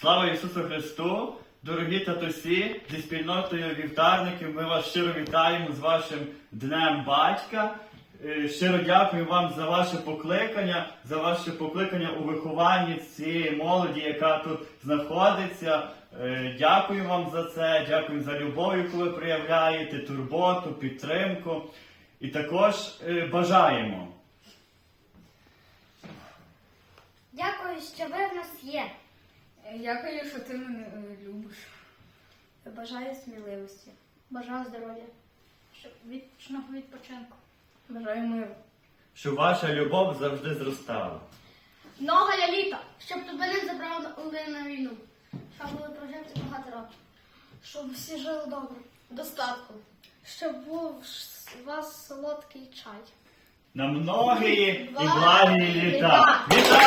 Слава Ісусу Христу! Дорогі татусі, зі спільнотою вівтарників ми вас щиро вітаємо з вашим Днем Батька. Е, Щиро дякую вам за ваше покликання, за ваше покликання у вихованні цієї молоді, яка тут знаходиться. Е, Дякую вам за це, дякую за любов, яку ви проявляєте, турботу, підтримку. І також е, бажаємо. Дякую, що ви в нас є. Дякую, що ти мене е, любиш. Бажаю сміливості. Бажаю здоров'я. Щоб вічного відпочинку. Бажаю миру. Щоб ваша любов завжди зростала. Много я літа, щоб тебе не забрали на війну. Щоб були прожити багато років. Щоб всі жили добре, достатку. Щоб був у вас солодкий чай. На многії і Благі літа. Вітаю!